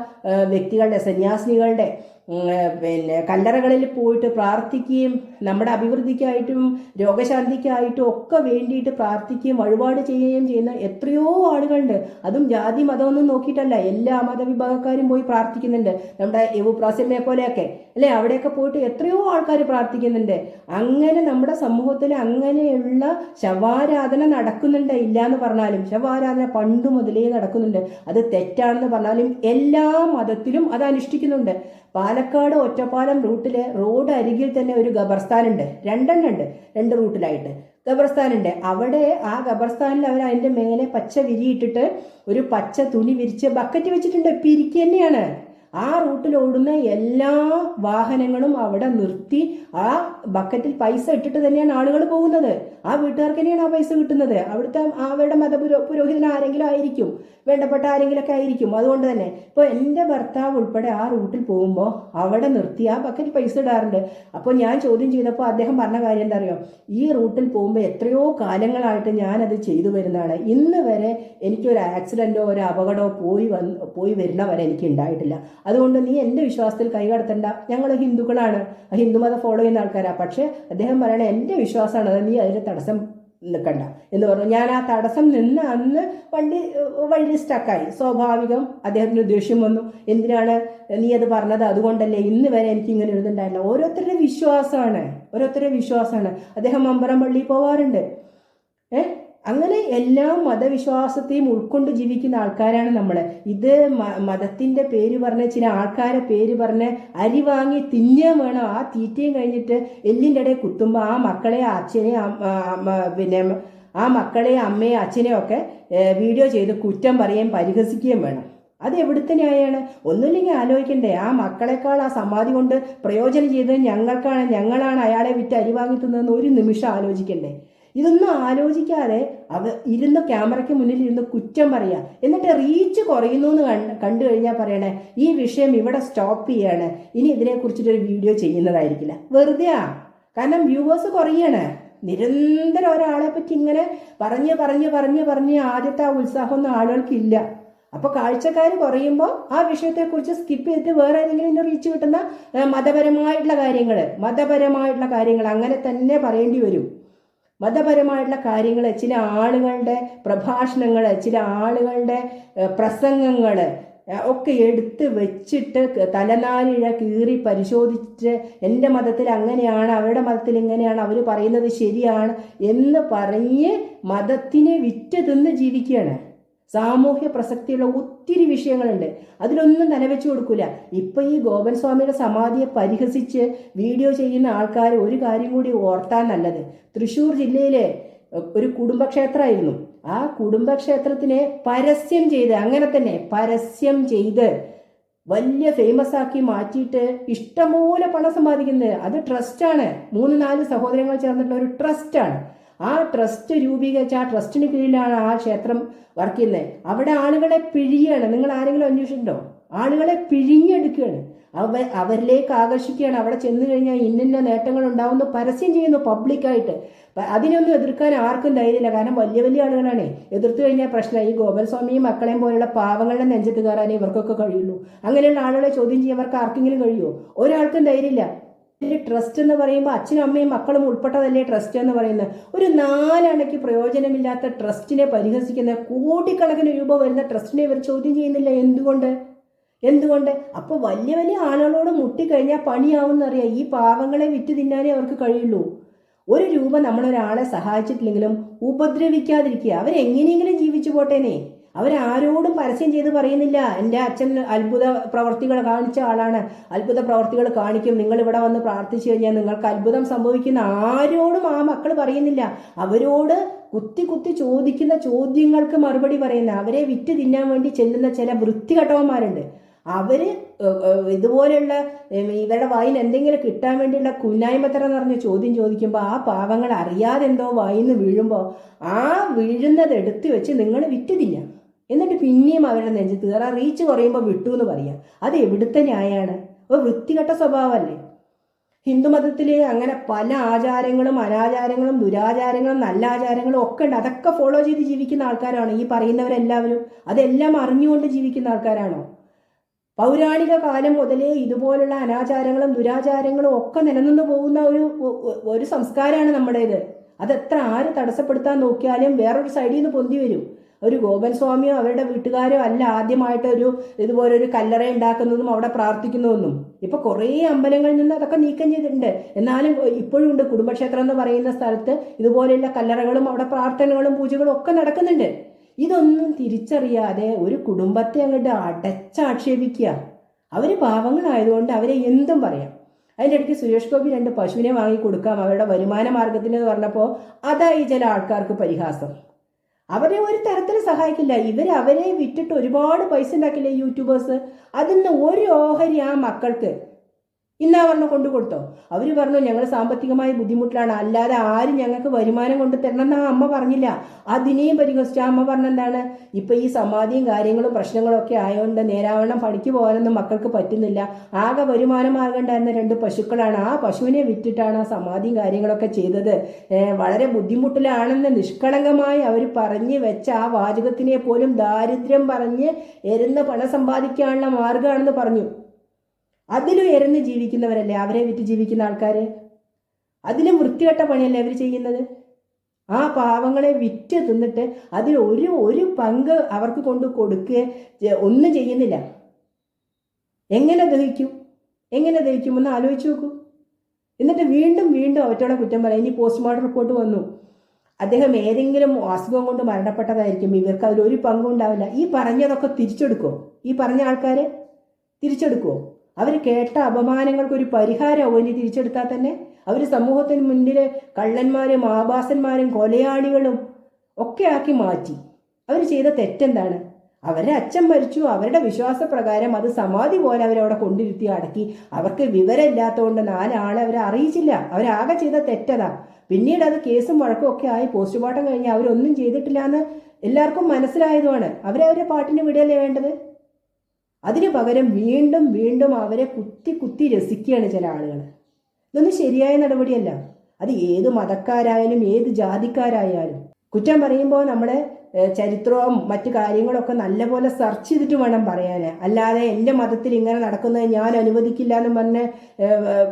വ്യക്തികളുടെ സന്യാസിനികളുടെ പിന്നെ കല്ലറകളിൽ പോയിട്ട് പ്രാർത്ഥിക്കുകയും നമ്മുടെ അഭിവൃദ്ധിക്കായിട്ടും രോഗശാന്തിക്കായിട്ടും ഒക്കെ വേണ്ടിയിട്ട് പ്രാർത്ഥിക്കുകയും വഴിപാട് ചെയ്യുകയും ചെയ്യുന്ന എത്രയോ ആളുകളുണ്ട്. അതും ജാതി മതമൊന്നും നോക്കിയിട്ടല്ല. എല്ലാ മതവിഭാഗക്കാരും പോയി പ്രാർത്ഥിക്കുന്നുണ്ട്. നമ്മുടെ യുവപ്രാസ്യമയെ പോലെയൊക്കെ. അല്ലേ? അവിടെയൊക്കെ പോയിട്ട് എത്രയോ ആൾക്കാർ പ്രാർത്ഥിക്കുന്നുണ്ട്. അങ്ങനെ നമ്മുടെ സമൂഹത്തിൽ അങ്ങനെയുള്ള ശവാരാധന നടക്കുന്നുണ്ട് ഇല്ല എന്ന് പറഞ്ഞാലും ശവാരാധന പണ്ട് മുതലേ നടക്കുന്നുണ്ട്. അത് തെറ്റാണെന്ന് പറഞ്ഞാലും എല്ലാ മതത്തിലും അത് അനുഷ്ഠിക്കുന്നുണ്ട്. പാലക്കാട് ഒറ്റപ്പാലം റൂട്ടിലെ റോഡ് അരികിൽ തന്നെ ഒരു ഖബർസ്ഥാനുണ്ട്. രണ്ടെണ്ണം ഉണ്ട് രണ്ട് റൂട്ടിലായിട്ട്. ഖബർസ്ഥാനുണ്ട്. അവിടെ ആ ഖബർസ്ഥാനിൽ അവർ അതിന്റെ മേലെ പച്ച വിരിയിട്ടിട്ട് ഒരു പച്ച തുണി വിരിച്ച് ബക്കറ്റ് വെച്ചിട്ടുണ്ട്. പിരിക്കുക തന്നെയാണ്. ആ റൂട്ടിൽ ഓടുന്ന എല്ലാ വാഹനങ്ങളും അവിടെ നിർത്തി ആ ബക്കറ്റിൽ പൈസ ഇട്ടിട്ട് തന്നെയാണ് ആളുകൾ പോകുന്നത്. ആ വീട്ടുകാർക്ക് തന്നെയാണ് ആ പൈസ കിട്ടുന്നത്. അവിടുത്തെ അവരുടെ മതപുരോ പുരോഹിതൻ ആരെങ്കിലും ആയിരിക്കും. വേണ്ടപ്പെട്ട ആരെങ്കിലുമൊക്കെ ആയിരിക്കും. അതുകൊണ്ട് തന്നെ ഇപ്പോൾ എന്റെ ഭർത്താവ് ഉൾപ്പെടെ ആ റൂട്ടിൽ പോകുമ്പോൾ അവിടെ നിർത്തി ആ ബക്കറ്റ് പൈസ ഇടാറുണ്ട്. അപ്പോൾ ഞാൻ ചോദ്യം ചെയ്തപ്പോൾ അദ്ദേഹം പറഞ്ഞ കാര്യം എന്താ അറിയോ? ഈ റൂട്ടിൽ പോകുമ്പോൾ എത്രയോ കാലങ്ങളായിട്ട് ഞാനത് ചെയ്തു വരുന്നതാണ്. ഇന്ന് വരെ എനിക്കൊരു ആക്സിഡന്റോ ഒരു അപകടമോ പോയി വന്ന് പോയി വരുന്നവരെ എനിക്ക് ഉണ്ടായിട്ടില്ല. അതുകൊണ്ട് നീ എന്റെ വിശ്വാസത്തിൽ കൈകടത്തണ്ട ഞങ്ങൾ ഹിന്ദുക്കളാണ്. ഹിന്ദുമതം ഫോളോ ചെയ്യുന്ന ആൾക്കാരാണ് പക്ഷേ അദ്ദേഹം പറയണ എന്റെ വിശ്വാസമാണ് അത് നീ അതിന് തടസ്സം നിൽക്കണ്ട എന്ന് പറഞ്ഞു. ഞാൻ ആ തടസ്സം നിന്ന് അന്ന് വണ്ടി വഴി സ്റ്റക്കായി സ്വാഭാവികം അദ്ദേഹത്തിന് ദേഷ്യം വന്നു. എന്തിനാണ് നീ അത് പറഞ്ഞത്? അതുകൊണ്ടല്ലേ ഇന്ന് വരെ എനിക്ക് ഇങ്ങനെ എഴുതുണ്ടായില്ല ഓരോരുത്തരുടെ വിശ്വാസമാണ്. ഓരോരുത്തരുടെ വിശ്വാസമാണ്. അദ്ദേഹം അമ്പരം പള്ളിയിൽ പോവാറുണ്ട്. ഏ? അങ്ങനെ എല്ലാ മതവിശ്വാസത്തെയും ഉൾക്കൊണ്ട് ജീവിക്കുന്ന ആൾക്കാരാണ് നമ്മൾ ഇത് മതത്തിന്റെ പേര് പറഞ്ഞ് ചില ആൾക്കാരെ പേര് പറഞ്ഞ് അരി വാങ്ങി തിന്നാൻ വേണം. ആ തീറ്റയും കഴിഞ്ഞിട്ട് എല്ലിന്റെ ഇടയിൽ കുത്തുമ്പോൾ ആ മക്കളെ അച്ഛനെ പിന്നെ ആ മക്കളെ അമ്മയെ അച്ഛനെയും ഒക്കെ വീഡിയോ ചെയ്ത് കുറ്റം പറയുകയും പരിഹസിക്കുകയും വേണം. അത് എവിടുത്തെ ന്യായമാണ് ഒന്നുമില്ലെങ്കിൽ ആലോചിക്കണ്ടേ. ആ മക്കളെക്കാൾ ആ സമാധി കൊണ്ട് പ്രയോജനം ചെയ്തത് ഞങ്ങൾക്കാണ്. ഞങ്ങളാണ് അയാളെ വിറ്റ് അരി വാങ്ങി തിന്നതെന്ന് ഒരു നിമിഷം ആലോചിക്കണ്ടേ. ഇതൊന്നും ആലോചിക്കാതെ അവ ഇരുന്ന് ക്യാമറയ്ക്ക് മുന്നിൽ ഇരുന്ന് കുറ്റം പറയുക എന്നിട്ട് റീച്ച് കുറയുന്നു എന്ന് കണ്ട് കണ്ടു കഴിഞ്ഞാൽ പറയണേ ഈ വിഷയം ഇവിടെ സ്റ്റോപ്പ് ചെയ്യാണ്. ഇനി ഇതിനെക്കുറിച്ചിട്ടൊരു വീഡിയോ ചെയ്യുന്നതായിരിക്കില്ല. വെറുതെയാ. കാരണം വ്യൂവേഴ്സ് കുറയണേ. നിരന്തരം ഒരാളെ പറ്റി ഇങ്ങനെ പറഞ്ഞ് പറഞ്ഞ് പറഞ്ഞ് പറഞ്ഞ് ആദ്യത്തെ ആ ഉത്സാഹമൊന്നും ആളുകൾക്കില്ല. അപ്പോൾ കാഴ്ചക്കാർ കുറയുമ്പോൾ ആ വിഷയത്തെക്കുറിച്ച് സ്കിപ്പ് ചെയ്തിട്ട് വേറെ ഏതെങ്കിലും റീച്ച് കിട്ടുന്ന മതപരമായിട്ടുള്ള കാര്യങ്ങൾ മതപരമായിട്ടുള്ള കാര്യങ്ങൾ അങ്ങനെ തന്നെ പറയേണ്ടി വരും. മതപരമായിട്ടുള്ള കാര്യങ്ങൾ ചില ആളുകളുടെ പ്രഭാഷണങ്ങൾ ചില ആളുകളുടെ പ്രസംഗങ്ങൾ ഒക്കെ എടുത്ത് വെച്ചിട്ട് തലനാലിഴ കീറി പരിശോധിച്ച് എന്റെ മതത്തിൽ അങ്ങനെയാണ് അവരുടെ മതത്തിൽ ഇങ്ങനെയാണ് അവർ പറയുന്നത് ശരിയാണ് എന്ന് പറഞ്ഞ് മതത്തിനെ വിറ്റ് തിന്ന് ജീവിക്കുകയാണ്. സാമൂഹ്യ പ്രസക്തിയുള്ള ഒത്തിരി വിഷയങ്ങളുണ്ട്. അതിലൊന്നും നനവെച്ചു കൊടുക്കില്ല ഇപ്പൊ ഈ ഗോപൻ സ്വാമിയുടെ സമാധിയെ പരിഹസിച്ച് വീഡിയോ ചെയ്യുന്ന ആൾക്കാർ ഒരു കാര്യം കൂടി ഓർത്താൻ നല്ലത്. തൃശ്ശൂർ ജില്ലയിലെ ഒരു കുടുംബക്ഷേത്രമായിരുന്നു. ആ കുടുംബക്ഷേത്രത്തിനെ പരസ്യം ചെയ്ത് അങ്ങനെ തന്നെ പരസ്യം ചെയ്ത് വലിയ ഫേമസ് ആക്കി മാറ്റിയിട്ട് ഇഷ്ടംപോലെ പണം സമ്പാദിക്കുന്നത്. അത് ട്രസ്റ്റാണ് മൂന്ന് നാല് സഹോദരങ്ങൾ ചേർന്നിട്ടുള്ള ഒരു ട്രസ്റ്റാണ് ആ ട്രസ്റ്റ് രൂപീകരിച്ച ആ ട്രസ്റ്റിന് കീഴിലാണ് ആ ക്ഷേത്രം വർക്ക് ചെയ്യുന്നത്. അവിടെ ആളുകളെ പിഴിയാണ്. നിങ്ങൾ ആരെങ്കിലും അന്വേഷിച്ചിട്ടുണ്ടോ? ആളുകളെ പിഴിഞ്ഞെടുക്കുകയാണ്. അവ അവരിലേക്ക് ആകർഷിക്കുകയാണ്. അവിടെ ചെന്ന് കഴിഞ്ഞാൽ ഇന്നിന്ന നേട്ടങ്ങൾ ഉണ്ടാവുന്നു പരസ്യം ചെയ്യുന്നു പബ്ലിക്കായിട്ട് അതിനൊന്നും എതിർക്കാൻ ആർക്കും ധൈര്യമില്ല. കാരണം വലിയ വലിയ ആളുകളാണ്. എതിർത്തു കഴിഞ്ഞാൽ പ്രശ്നം ഈ ഗോപാലസ്വാമിയും മക്കളെയും പോലുള്ള പാവങ്ങളുടെ നെഞ്ചത്ത് കയറാനേ ഇവർക്കൊക്കെ കഴിയുള്ളൂ. അങ്ങനെയുള്ള ആളുകളെ ചോദ്യം ചെയ്യാൻ ആർക്കെങ്കിലും കഴിയുമോ? ഒരാൾക്കും ധൈര്യമില്ല. ട്രസ്റ്റ് എന്ന് പറയുമ്പോൾ അച്ഛനും അമ്മയും മക്കളും ഉൾപ്പെട്ടതല്ലേ ട്രസ്റ്റ് എന്ന് പറയുന്നത്? ഒരു നാലണയ്ക്ക് പ്രയോജനമില്ലാത്ത ട്രസ്റ്റിനെ പരിഹസിക്കുന്ന കോടിക്കണക്കിന് രൂപ വരുന്ന ട്രസ്റ്റിനെ ഇവർ ചോദ്യം ചെയ്യുന്നില്ല. എന്തുകൊണ്ട്? എന്തുകൊണ്ട്? അപ്പോൾ വലിയ വലിയ ആളുകളോട് മുട്ടിക്കഴിഞ്ഞാൽ പണിയാവുന്നറിയാം ഈ പാവങ്ങളെ വിറ്റ് തിന്നാനേ അവർക്ക് കഴിയുള്ളൂ. ഒരു രൂപ നമ്മളൊരാളെ സഹായിച്ചിട്ടില്ലെങ്കിലും ഉപദ്രവിക്കാതിരിക്കുക. അവരെങ്ങനെയെങ്കിലും ജീവിച്ചു പോട്ടേനെ. അവരാരോടും പരസ്യം ചെയ്ത് പറയുന്നില്ല. എന്റെ അച്ഛൻ അത്ഭുത പ്രവർത്തികൾ കാണിച്ച ആളാണ്. അത്ഭുത പ്രവർത്തികൾ കാണിക്കും. നിങ്ങൾ ഇവിടെ വന്ന് പ്രാർത്ഥിച്ചു കഴിഞ്ഞാൽ നിങ്ങൾക്ക് അത്ഭുതം സംഭവിക്കുന്ന ആരോടും ആ മക്കൾ പറയുന്നില്ല. അവരോട് കുത്തി കുത്തി ചോദിക്കുന്ന ചോദ്യങ്ങൾക്ക് മറുപടി പറയുന്ന അവരെ വിറ്റ് തിന്നാൻ വേണ്ടി ചെല്ലുന്ന ചില വൃത്തികെട്ടവന്മാരുണ്ട്. അവർ ഇതുപോലെയുള്ള ഇവരുടെ വായിൽ എന്തെങ്കിലും കിട്ടാൻ വേണ്ടിയുള്ള കുന്നായ്മത്തരം എന്ന് പറഞ്ഞ ചോദ്യം ചോദിക്കുമ്പോൾ ആ പാവങ്ങൾ അറിയാതെ എന്തോ വായിന്ന് വീഴുമ്പോൾ ആ വീഴുന്നത് എടുത്തു വെച്ച് നിങ്ങൾ വിറ്റ് തിന്നാം. എന്നിട്ട് പിന്നെയും അവരുടെ നെഞ്ചത്ത് കയറാൻ റീച്ച് കുറയുമ്പോൾ വിട്ടു എന്ന് പറയാം. അത് എവിടുത്തെ ന്യായമാണ് ഒരു വൃത്തികെട്ട സ്വഭാവമല്ലേ? ഹിന്ദുമതത്തിൽ അങ്ങനെ പല ആചാരങ്ങളും അനാചാരങ്ങളും ദുരാചാരങ്ങളും നല്ല ആചാരങ്ങളും ഒക്കെ ഉണ്ട്. അതൊക്കെ ഫോളോ ചെയ്ത് ജീവിക്കുന്ന ആൾക്കാരാണ്? ഈ പറയുന്നവരെല്ലാവരും അതെല്ലാം അറിഞ്ഞുകൊണ്ട് ജീവിക്കുന്ന ആൾക്കാരാണോ? പൗരാണിക കാലം മുതലേ ഇതുപോലുള്ള അനാചാരങ്ങളും ദുരാചാരങ്ങളും ഒക്കെ നിലനിന്ന് പോകുന്ന ഒരു ഒരു സംസ്കാരമാണ് നമ്മുടേത്. അതെത്ര ആര് തടസ്സപ്പെടുത്താൻ നോക്കിയാലും വേറൊരു സൈഡിൽ നിന്ന് പൊന്തി വരും. ഒരു ഗോപൻ സ്വാമിയോ അവരുടെ വീട്ടുകാരോ അല്ല ആദ്യമായിട്ട് ഒരു ഇതുപോലെ ഒരു കല്ലറ ഉണ്ടാക്കുന്നതും അവിടെ പ്രാർത്ഥിക്കുന്നതെന്നും. ഇപ്പൊ കുറേ അമ്പലങ്ങളിൽ നിന്ന് അതൊക്കെ നീക്കം ചെയ്തിട്ടുണ്ട്. എന്നാലും ഇപ്പോഴും ഉണ്ട്. കുടുംബക്ഷേത്രം എന്ന് പറയുന്ന സ്ഥലത്ത് ഇതുപോലെയുള്ള കല്ലറകളും അവിടെ പ്രാർത്ഥനകളും പൂജകളും ഒക്കെ നടക്കുന്നുണ്ട്. ഇതൊന്നും തിരിച്ചറിയാതെ ഒരു കുടുംബത്തെ അങ്ങോട്ട് അടച്ചാക്ഷേപിക്കുക. അവർ പാവങ്ങളായതുകൊണ്ട് അവരെ എന്തും പറയാം. അതിന്റെ ഇടയ്ക്ക് സുരേഷ് ഗോപി രണ്ട് പശുവിനെ വാങ്ങി കൊടുക്കാം അവരുടെ വരുമാന മാർഗത്തിന് പറഞ്ഞപ്പോൾ അതായി ചില ആൾക്കാർക്ക് പരിഹാസം. അവരെ ഒരു തരത്തിൽ സഹായിക്കില്ല. ഇവർ അവരെ വിറ്റിട്ട് ഒരുപാട് പൈസ ഉണ്ടാക്കില്ലേ യൂട്യൂബേഴ്സ്? അതിൽ നിന്ന് ഒരു ഓഹരി ആ മക്കൾക്ക്. ഇന്നാ പറഞ്ഞു കൊണ്ടു കൊടുത്തോ? അവർ പറഞ്ഞു ഞങ്ങൾ സാമ്പത്തികമായി ബുദ്ധിമുട്ടിലാണ്. അല്ലാതെ ആരും ഞങ്ങൾക്ക് വരുമാനം കൊണ്ട് തരണം എന്നാ അമ്മ പറഞ്ഞില്ല. അതിനെയും പരിഹസിച്ച അമ്മ പറഞ്ഞെന്താണ് ഇപ്പം ഈ സമാധിയും കാര്യങ്ങളും പ്രശ്നങ്ങളും ഒക്കെ ആയതുകൊണ്ട് നേരാവണ്ണം പണിക്ക് പോകാനൊന്നും മക്കൾക്ക് പറ്റുന്നില്ല. ആകെ വരുമാനം മാർഗം ഉണ്ടായിരുന്ന രണ്ട് പശുക്കളാണ്. ആ പശുവിനെ വിറ്റിട്ടാണ് ആ സമാധിയും കാര്യങ്ങളൊക്കെ ചെയ്തത്. വളരെ ബുദ്ധിമുട്ടിലാണെന്ന് നിഷ്കളങ്കമായി അവർ പറഞ്ഞു വെച്ച ആ വാചകത്തിനെ പോലും ദാരിദ്ര്യം പറഞ്ഞ് എരുന്ന പണം സമ്പാദിക്കാനുള്ള മാർഗമാണെന്ന് പറഞ്ഞു. അതിലും എരന്ന് ജീവിക്കുന്നവരല്ലേ? അവരെ വിറ്റ് ജീവിക്കുന്ന ആൾക്കാർ അതിലും വൃത്തികെട്ട പണിയല്ലേ അവർ ചെയ്യുന്നത്? ആ പാവങ്ങളെ വിറ്റ് തിന്നിട്ട് അതിൽ ഒരു ഒരു പങ്ക് അവർക്ക് കൊണ്ട് കൊടുക്കുക ഒന്നും ചെയ്യുന്നില്ല. എങ്ങനെ ദഹിക്കും? എങ്ങനെ ദഹിക്കുമെന്ന് ആലോചിച്ച് നോക്കൂ. എന്നിട്ട് വീണ്ടും വീണ്ടും അവറ്റോടെ കുറ്റം പറയാം. ഇനി പോസ്റ്റ്മോർട്ടം റിപ്പോർട്ട് വന്നു. അദ്ദേഹം ഏതെങ്കിലും അസുഖം കൊണ്ട് മരണപ്പെട്ടതായിരിക്കും. ഇവർക്ക് അതിൽ ഒരു പങ്കും ഉണ്ടാവില്ല. ഈ പറഞ്ഞതൊക്കെ തിരിച്ചെടുക്കുമോ ഈ പറഞ്ഞ ആൾക്കാരെ തിരിച്ചെടുക്കുമോ അവർ കേട്ട അപമാനങ്ങൾക്ക് ഒരു പരിഹാരം ഇനി തിരിച്ചെടുത്താൽ തന്നെ അവർ സമൂഹത്തിന് മുന്നിൽ കള്ളന്മാരും ആഭാസന്മാരും കൊലയാളികളും ഒക്കെ ആക്കി മാറ്റി. അവർ ചെയ്ത തെറ്റെന്താണ്? അവരുടെ അച്ഛൻ മരിച്ചു അവരുടെ വിശ്വാസപ്രകാരം അത് സമാധി പോലെ അവരവിടെ കൊണ്ടിരുത്തി അടക്കി. അവർക്ക് വിവരമില്ലാത്തതുകൊണ്ട് നാലാളെ അവരെ അറിയിച്ചില്ല. അവരാകെ ചെയ്ത തെറ്റതാ. പിന്നീട് അത് കേസും വഴക്കും ഒക്കെ ആയി പോസ്റ്റ്മോർട്ടം കഴിഞ്ഞ് അവരൊന്നും ചെയ്തിട്ടില്ല എന്ന് എല്ലാവർക്കും മനസ്സിലായതുമാണ്. അവരെ അവരവരെ പാട്ടിന് വിടുകയല്ലേ വേണ്ടത്? അതിന് പകരം വീണ്ടും വീണ്ടും അവരെ കുത്തി കുത്തി രസിക്കുകയാണ് ചില ആളുകൾ. ഇതൊന്നും ശരിയായ നടപടിയല്ല. അത് ഏത് മതക്കാരായാലും ഏത് ജാതിക്കാരായാലും. കുറ്റം പറയുമ്പോൾ നമ്മളെ ചരിത്രവും മറ്റു കാര്യങ്ങളൊക്കെ നല്ലപോലെ സെർച്ച് ചെയ്തിട്ട് വേണം പറയാൻ. അല്ലാതെ എന്റെ മതത്തിൽ ഇങ്ങനെ നടക്കുന്നത് ഞാൻ അനുവദിക്കില്ല എന്ന് പറഞ്ഞ്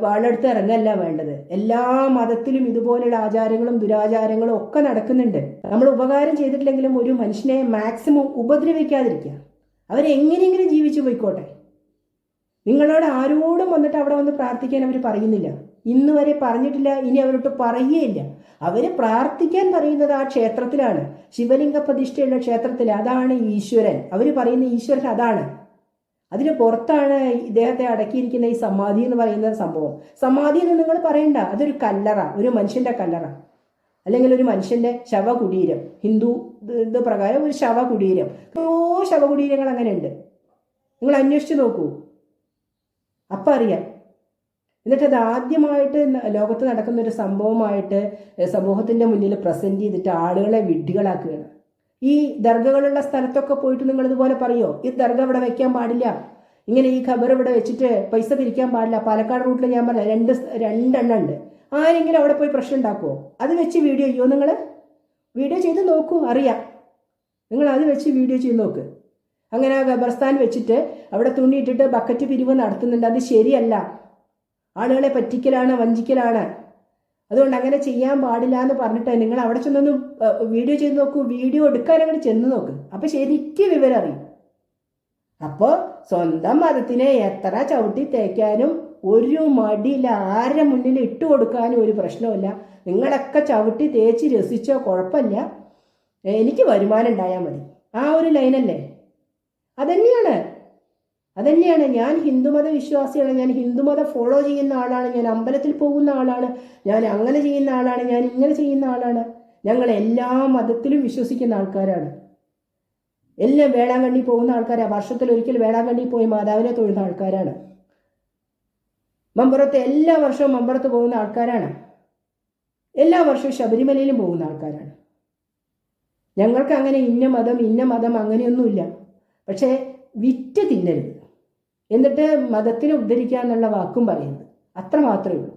വാളെടുത്ത് ഇറങ്ങല്ല വേണ്ടത്. എല്ലാ മതത്തിലും ഇതുപോലെയുള്ള ആചാരങ്ങളും ദുരാചാരങ്ങളും ഒക്കെ നടക്കുന്നുണ്ട്. നമ്മൾ ഉപകാരം ചെയ്തിട്ടില്ലെങ്കിലും ഒരു മനുഷ്യനെ മാക്സിമം ഉപദ്രവിക്കാതിരിക്കുക. അവരെങ്ങനെയെങ്കിലും ജീവിച്ചു പോയിക്കോട്ടെ. നിങ്ങളോട് ആരോടും വന്നിട്ട് അവിടെ വന്ന് പ്രാർത്ഥിക്കാൻ അവർ പറയുന്നില്ല. ഇന്ന് വരെ പറഞ്ഞിട്ടില്ല ഇനി അവരോട്ട് പറയുകയില്ല. അവർ പ്രാർത്ഥിക്കാൻ പറയുന്നത് ആ ക്ഷേത്രത്തിലാണ്. ശിവലിംഗ പ്രതിഷ്ഠയുള്ള ക്ഷേത്രത്തിൽ അതാണ് ഈശ്വരൻ. അവർ പറയുന്ന ഈശ്വരൻ അതാണ്. അതിന് പുറത്താണ് ഇദ്ദേഹത്തെ അടക്കിയിരിക്കുന്ന ഈ സമാധി എന്ന് പറയുന്ന സംഭവം. സമാധി എന്ന് നിങ്ങൾ പറയണ്ട. അതൊരു കല്ലറ ഒരു മനുഷ്യന്റെ കല്ലറ. അല്ലെങ്കിൽ ഒരു മനുഷ്യന്റെ ശവകുടീരം. ഹിന്ദു ഇത് പ്രകാരം ഒരു ശവകുടീരം. ഓ ശവകുടീരങ്ങൾ അങ്ങനെ ഉണ്ട് നിങ്ങൾ അന്വേഷിച്ച് നോക്കൂ. അപ്പം അറിയാം. എന്നിട്ട് അത് ആദ്യമായിട്ട് ലോകത്ത് നടക്കുന്ന ഒരു സംഭവമായിട്ട് സമൂഹത്തിന്റെ മുന്നിൽ പ്രസന്റ് ചെയ്തിട്ട് ആളുകളെ വിഡ്ഢികളാക്കുകയാണ്. ഈ ദർഗകളുള്ള സ്ഥലത്തൊക്കെ പോയിട്ട് നിങ്ങൾ ഇതുപോലെ പറയോ? ഈ ദർഗ ഇവിടെ വെക്കാൻ പാടില്ല. ഇങ്ങനെ ഈ ഖബർ ഇവിടെ വെച്ചിട്ട് പൈസ പിരിക്കാൻ പാടില്ല. പാലക്കാട് റൂട്ടിൽ ഞാൻ പറഞ്ഞ രണ്ട് രണ്ടെണ്ണം ഉണ്ട് ആരെങ്കിലും അവിടെ പോയി പ്രശ്നം ഉണ്ടാക്കുമോ അത് വെച്ച് വീഡിയോ ചെയ്യുമോ നിങ്ങൾ? വീഡിയോ ചെയ്ത് നോക്കൂ അറിയാം. നിങ്ങൾ അത് വെച്ച് വീഡിയോ ചെയ്ത് നോക്ക്. അങ്ങനെ ഖബർസ്ഥാൻ വെച്ചിട്ട് അവിടെ തുണിയിട്ടിട്ട് ബക്കറ്റ് പിരിവ് നടത്തുന്നുണ്ട്. അത് ശരിയല്ല. ആളുകളെ പറ്റിക്കലാണ് വഞ്ചിക്കലാണ്. അതുകൊണ്ട് അങ്ങനെ ചെയ്യാൻ പാടില്ല എന്ന് പറഞ്ഞിട്ട് നിങ്ങൾ അവിടെ ചെന്നൊന്ന് വീഡിയോ ചെയ്ത് നോക്കൂ. വീഡിയോ എടുക്കാൻ അങ്ങനെ ചെന്ന് നോക്ക്. അപ്പം ശരിക്കും വിവരം അറിയും. അപ്പോൾ സ്വന്തം മതത്തിനെ എത്ര ചവിട്ടി തേക്കാനും ഒരു മടിയില്ല. ആരുടെ മുന്നിൽ ഇട്ടു കൊടുക്കാനും ഒരു പ്രശ്നമില്ല നിങ്ങളൊക്കെ ചവിട്ടി തേച്ച് രസിച്ചോ കുഴപ്പമില്ല. എനിക്ക് വരുമാനം ഉണ്ടായാൽ മതി. ആ ഒരു ലൈനല്ലേ? അതന്നെയാണ്. അതന്നെയാണ്. ഞാൻ ഹിന്ദുമത വിശ്വാസിയാണ്. ഞാൻ ഹിന്ദുമത ഫോളോ ചെയ്യുന്ന ആളാണ്. ഞാൻ അമ്പലത്തിൽ പോകുന്ന ആളാണ്. ഞാൻ അങ്ങനെ ചെയ്യുന്ന ആളാണ്. ഞാൻ ഇങ്ങനെ ചെയ്യുന്ന ആളാണ്. ഞങ്ങൾ എല്ലാ മതത്തിലും വിശ്വസിക്കുന്ന ആൾക്കാരാണ്. എല്ലാം വേളാങ്കണ്ണി പോകുന്ന ആൾക്കാരാണ് വർഷത്തിൽ ഒരിക്കൽ വേളാങ്കണ്ണി പോയി മാതാവിനെ തൊഴുന്ന ആൾക്കാരാണ്. മമ്പുറത്ത് എല്ലാ വർഷവും മമ്പുറത്ത് പോകുന്ന ആൾക്കാരാണ്. എല്ലാ വർഷവും ശബരിമലയിലും പോകുന്ന ആൾക്കാരാണ്. ഞങ്ങൾക്ക് അങ്ങനെ ഇന്ന മതം ഇന്ന മതം അങ്ങനെയൊന്നുമില്ല. പക്ഷേ വിറ്റ് തിന്നരുത്. എന്നിട്ട് മതത്തിനെ ഉദ്ധരിക്കുക എന്നുള്ള വാക്കും പറയുന്നത്. അത്ര മാത്രമേ ഉള്ളൂ.